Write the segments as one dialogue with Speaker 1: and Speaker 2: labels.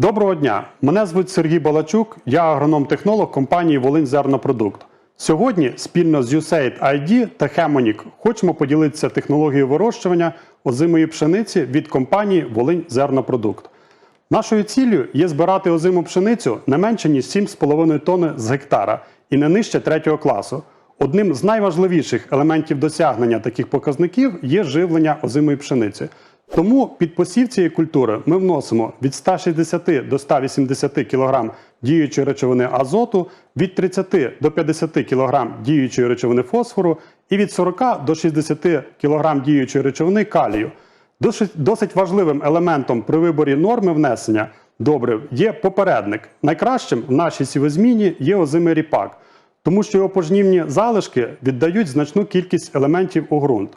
Speaker 1: Доброго дня! Мене звуть Сергій Балачук, я агроном-технолог компанії Волинь Зернопродукт. Сьогодні спільно з USAID ID та Хемонік хочемо поділитися технологією вирощування озимої пшениці від компанії Волинь Зернопродукт. Нашою ціллю є збирати озиму пшеницю не менше ніж 7,5 тонни з гектара і не нижче третього класу. Одним з найважливіших елементів досягнення таких показників є живлення озимої пшениці. Тому під посів цієї культури ми вносимо від 160 до 180 кг діючої речовини азоту, від 30 до 50 кг діючої речовини фосфору і від 40 до 60 кг діючої речовини калію. Досить, важливим елементом при виборі норми внесення добрив є попередник. Найкращим в нашій сівозміні є озимий ріпак, тому що його пожнівні залишки віддають значну кількість елементів у ґрунт,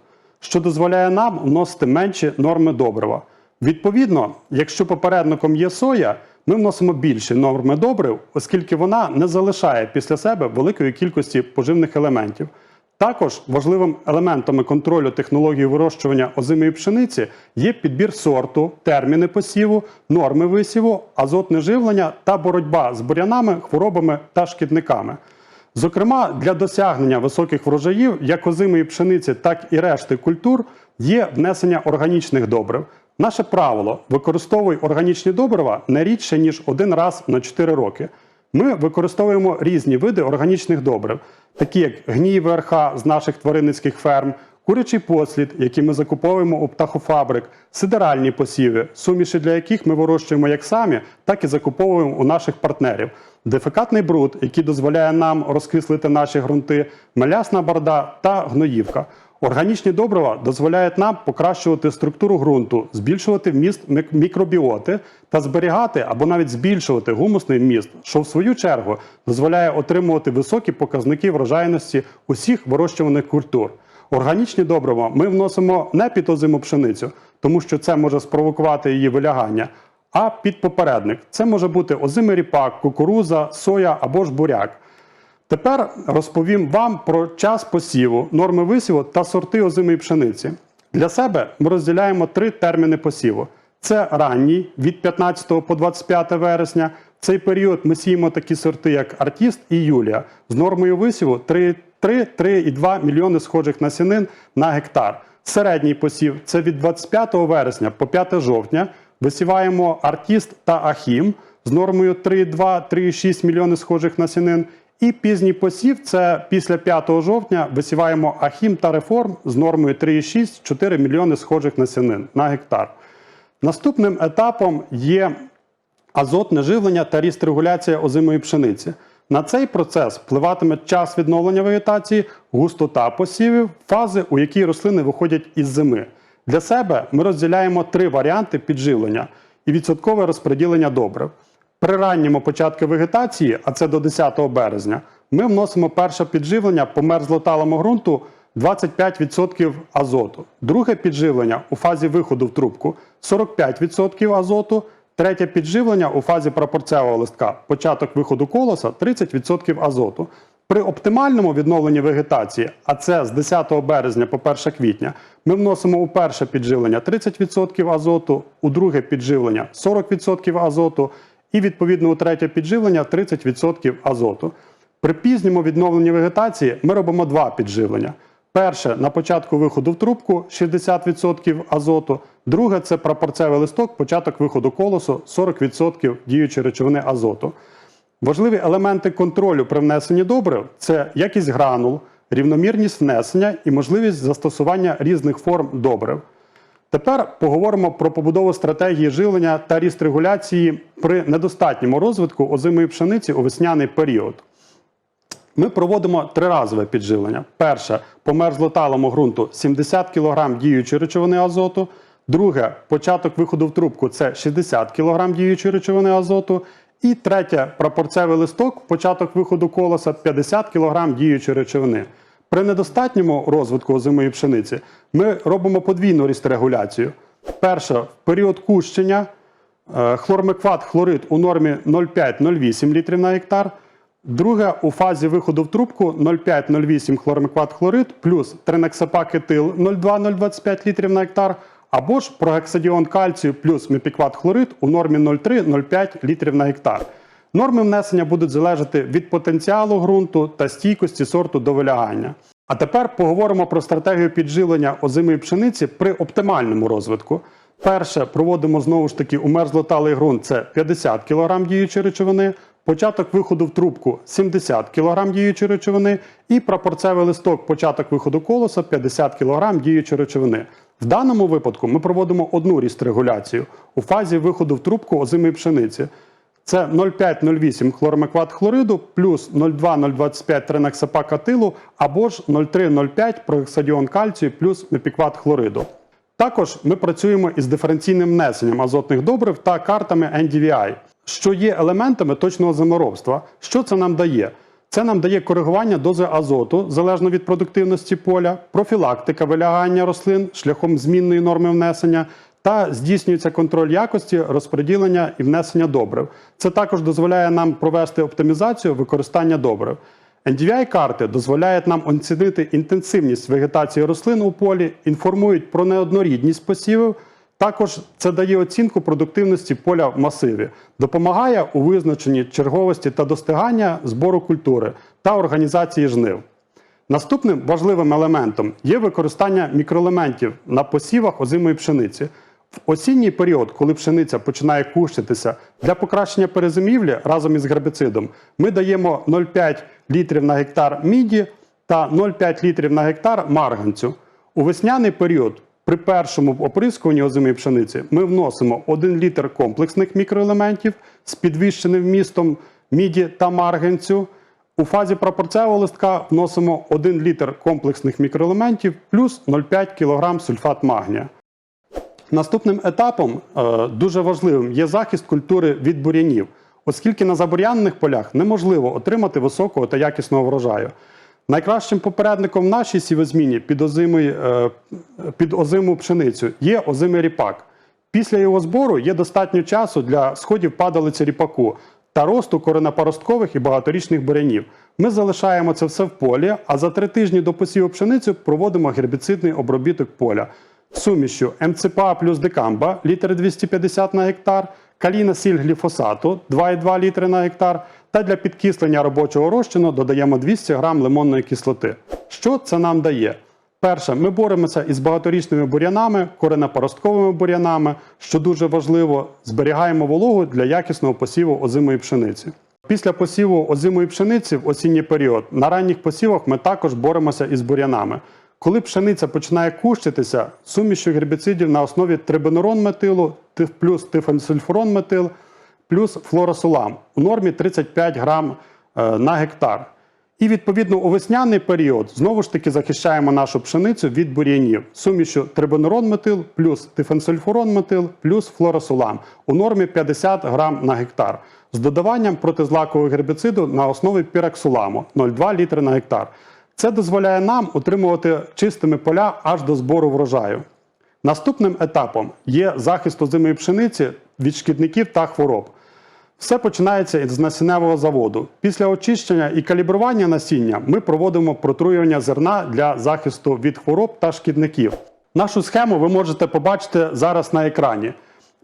Speaker 1: що дозволяє нам вносити менші норми добрива. Відповідно, якщо попередником є соя, ми вносимо більші норми добрив, оскільки вона не залишає після себе великої кількості поживних елементів. Також важливим елементами контролю технології вирощування озимої пшениці є підбір сорту, терміни посіву, норми висіву, азотне живлення та боротьба з бурянами, хворобами та шкідниками. Зокрема, для досягнення високих врожаїв як озимої пшениці, так і решти культур є внесення органічних добрив. Наше правило використовуй органічні добрива не рідше ніж один раз на 4 роки. Ми використовуємо різні види органічних добрив, такі як гній ВРХ з наших тваринницьких ферм, курячий послід, який ми закуповуємо у птахофабрик, сидеральні посіви, суміші для яких ми вирощуємо як самі, так і закуповуємо у наших партнерів. Дефекатний бруд, який дозволяє нам розкислити наші ґрунти, малясна борда та гноївка. Органічні добрива дозволяють нам покращувати структуру ґрунту, збільшувати вміст мікробіоти та зберігати або навіть збільшувати гумусний вміст, що в свою чергу дозволяє отримувати високі показники врожайності усіх вирощуваних культур. Органічні добрива ми вносимо не під озиму пшеницю, тому що це може спровокувати її вилягання, а під попередник. Це може бути озимий ріпак, кукуруза, соя або ж буряк. Тепер розповім вам про час посіву, норми висіву та сорти озимої пшениці. Для себе ми розділяємо три терміни посіву: це ранній від 15 по 25 вересня. В цей період ми сіємо такі сорти, як Артіст і Юлія, з нормою висіву 3-3,2 мільйони схожих насінин на гектар. Середній посів це від 25 вересня по 5 жовтня. Висіваємо Артіст та Ахім з нормою 3,2-3,6 мільйони схожих насінин. І пізній посів це після 5 жовтня висіваємо Ахім та Реформ з нормою 3,6-4 мільйони схожих насінин на гектар. Наступним етапом є азотне живлення та ріст регуляція озимої пшениці. На цей процес впливатиме час відновлення вегетації, густота посівів, фази, у які рослини виходять із зими. Для себе ми розділяємо три варіанти підживлення і відсоткове розподілення добрив. При ранньому початку вегетації, а це до 10 березня, ми вносимо перше підживлення по мерзлоталому ґрунту 25% азоту. Друге підживлення у фазі виходу в трубку 45% азоту. Третє підживлення у фазі прапорцевого листка, початок виходу колоса 30% азоту. При оптимальному відновленні вегетації, а це з 10 березня по 1 квітня, ми вносимо у перше підживлення 30% азоту, у друге підживлення 40% азоту і відповідно у третє підживлення 30% азоту. При пізньому відновленні вегетації ми робимо два підживлення. Перше на початку виходу в трубку 60% азоту. Друге це прапорцевий листок, початок виходу колосу 40% діючої речовини азоту. Важливі елементи контролю при внесенні добрив це якість гранул, рівномірність внесення і можливість застосування різних форм добрив. Тепер поговоримо про побудову стратегії живлення та ріст регуляції при недостатньому розвитку озимої пшениці у весняний період. Ми проводимо триразове підживлення. Перше по мерзлоталому ґрунту 70 кг діючої речовини азоту. Друге початок виходу в трубку це 60 кг діючої речовини азоту. І третє прапорцевий листок, початок виходу колоса 50 кг діючої речовини. При недостатньому розвитку озимої пшениці ми робимо подвійну рістрегуляцію. Перше, в період кущення е, хлормекват хлорид у нормі 0,5-0,8 літрів на гектар. Друге, у фазі виходу в трубку 0,5-0,8 хлормекват хлорид плюс тринексапак етил 0,2-0,25 літрів на гектар. або ж прогексадіон кальцію плюс мепікват хлорид у нормі 0,3-0,5 літрів на гектар. Норми внесення будуть залежати від потенціалу ґрунту та стійкості сорту до вилягання. А тепер поговоримо про стратегію підживлення озимої пшениці при оптимальному розвитку. Перше, проводимо знову ж таки у мерзлоталий ґрунт це 50 кг діючої речовини, початок виходу в трубку 70 кг діючої речовини і прапорцевий листок, початок виходу колоса 50 кг діючої речовини. В даному випадку ми проводимо одну рістрегуляцію у фазі виходу в трубку озимої пшениці. Це 0,5-0,8 хлормекват хлориду плюс 0,2-0,25 тренексапакатилу або ж 0,3-0,5 прогексадіон кальцію плюс мепікват хлориду. Також ми працюємо із диференційним внесенням азотних добрив та картами NDVI, що є елементами точного землеробства. Що це нам дає? Це нам дає коригування дози азоту залежно від продуктивності поля, профілактика вилягання рослин шляхом змінної норми внесення та здійснюється контроль якості розподілення і внесення добрив. Це також дозволяє нам провести оптимізацію використання добрив. NDVI-карти дозволяють нам оцінити інтенсивність вегетації рослин у полі, інформують про неоднорідність посівів. Також це дає оцінку продуктивності поля в масиві, допомагає у визначенні черговості та достигання збору культури та організації жнив. Наступним важливим елементом є використання мікроелементів на посівах озимої пшениці. В осінній період, коли пшениця починає кущитися, для покращення перезимівлі разом із гербіцидом ми даємо 0,5 літрів на гектар міді та 0,5 літрів на гектар марганцю. У весняний період при першому оприскуванні озимої пшениці ми вносимо 1 літр комплексних мікроелементів з підвищеним вмістом міді та марганцю. У фазі прапорцевого листка вносимо 1 літр комплексних мікроелементів плюс 0,5 кг сульфат магнія. Наступним етапом е, дуже важливим є захист культури від бур'янів, оскільки на забур'янених полях неможливо отримати високого та якісного врожаю. Найкращим попередником в нашій сівозміні під, озимий, е, під озиму пшеницю є озимий ріпак. Після його збору є достатньо часу для сходів падалиці ріпаку та росту коренопоросткових і багаторічних бурянів. Ми залишаємо це все в полі, а за три тижні до посіву пшениці проводимо гербіцидний обробіток поля сумішю МЦПА плюс декамба літр 250 на гектар, каліна сіль гліфосату 2,2 літри на гектар та для підкислення робочого розчину додаємо 200 г лимонної кислоти. Що це нам дає? Перше, ми боремося із багаторічними бур'янами, коренопоростковими бур'янами, що дуже важливо, зберігаємо вологу для якісного посіву озимої пшениці. Після посіву озимої пшениці в осінній період на ранніх посівах ми також боремося із бур'янами. Коли пшениця починає кущитися, сумішю гербіцидів на основі трибенурон метилу плюс тифенсульфурон метил плюс флоросулам у нормі 35 грам е, на гектар. І відповідно у весняний період знову ж таки захищаємо нашу пшеницю від бур'янів сумішю трибенурон метил плюс тифенсульфурон метил плюс флоросулам у нормі 50 грам на гектар з додаванням протизлакового гербіциду на основі піраксуламу 0,2 літри на гектар. Це дозволяє нам утримувати чистими поля аж до збору врожаю. Наступним етапом є захист озимої пшениці від шкідників та хвороб. Все починається із насінневого заводу. Після очищення і калібрування насіння ми проводимо протруювання зерна для захисту від хвороб та шкідників. Нашу схему ви можете побачити зараз на екрані.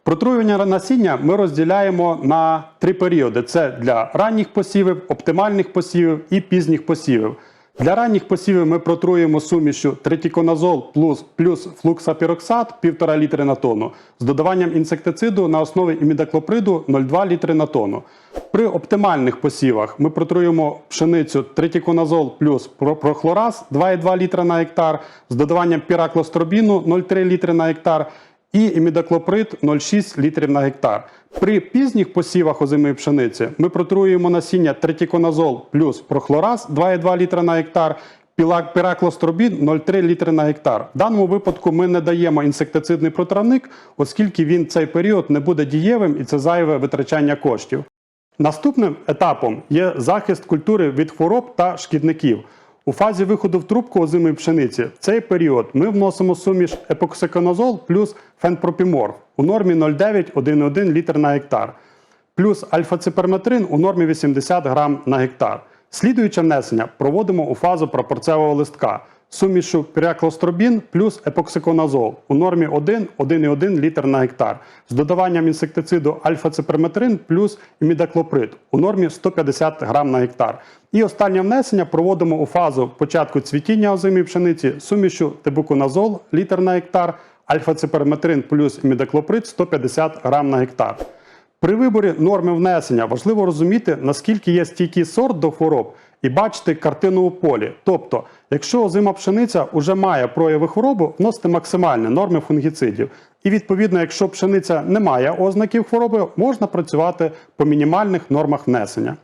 Speaker 1: Протруювання насіння ми розділяємо на три періоди: це для ранніх посівів, оптимальних посівів і пізніх посівів. Для ранніх посівів ми протруємо сумішю третіконазол плюс, плюс флуксапіроксат 1,5 літри на тонну з додаванням інсектициду на основі імідаклоприду 0,2 літри на тонну. При оптимальних посівах ми протруємо пшеницю третіконазол плюс прохлораз 2,2 літра на гектар з додаванням піраклостробіну 0,3 літри на гектар і імідаклоприд 0,6 літрів на гектар. При пізніх посівах озимої пшениці ми протруюємо насіння третіконазол плюс прохлораз 2,2 літра на гектар, піраклостробін 0,3 літри на гектар. В даному випадку ми не даємо інсектицидний протравник, оскільки він цей період не буде дієвим і це зайве витрачання коштів. Наступним етапом є захист культури від хвороб та шкідників. У фазі виходу в трубку озимої пшениці в цей період ми вносимо суміш епоксиконозол плюс фенпропіморф у нормі 0,9-1,1 літр на гектар, плюс альфа-циперметрин у нормі 80 грам на гектар. Слідуюче внесення проводимо у фазу прапорцевого листка. Сумішу піряклостробін плюс епоксиконазол у нормі 1 1,1 літр на гектар з додаванням інсектициду альфа-циперметрин плюс імідаклоприд у нормі 150 грам на гектар. І останнє внесення проводимо у фазу початку цвітіння озимої пшениці сумішу тибуконазол літр на гектар, альфа-циперметрин плюс імідаклоприд 150 грам на гектар. При виборі норми внесення важливо розуміти, наскільки є стійкий сорт до хвороб, і бачити картину у полі. Тобто, якщо озима пшениця вже має прояви хвороби, вносити максимальні норми фунгіцидів. І відповідно, якщо пшениця не має ознаків хвороби, можна працювати по мінімальних нормах внесення.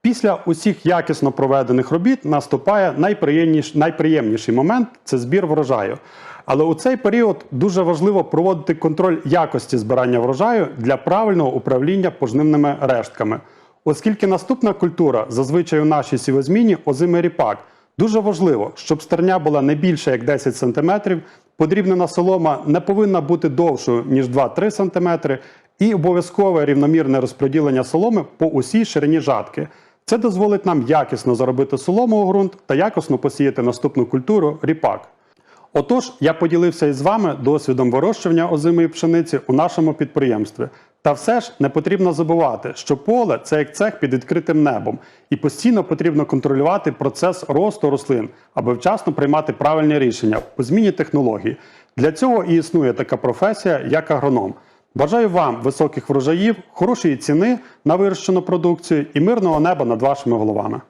Speaker 1: Після усіх якісно проведених робіт наступає найприємніш, найприємніший момент це збір врожаю. Але у цей період дуже важливо проводити контроль якості збирання врожаю для правильного управління пожнивними рештками. Оскільки наступна культура зазвичай у нашій сівозміні озимий ріпак, дуже важливо, щоб стерня була не більше як 10 см, подрібнена солома не повинна бути довшою, ніж 2-3 см, і обов'язкове рівномірне розподілення соломи по усій ширині жатки. Це дозволить нам якісно заробити солому у ґрунт та якісно посіяти наступну культуру ріпак. Отож, я поділився із вами досвідом вирощування озимої пшениці у нашому підприємстві. Та все ж не потрібно забувати, що поле це як цех під відкритим небом, і постійно потрібно контролювати процес росту рослин, аби вчасно приймати правильні рішення по зміні технологій. Для цього і існує така професія, як агроном. Бажаю вам високих врожаїв, хорошої ціни на вирощену продукцію і мирного неба над вашими головами.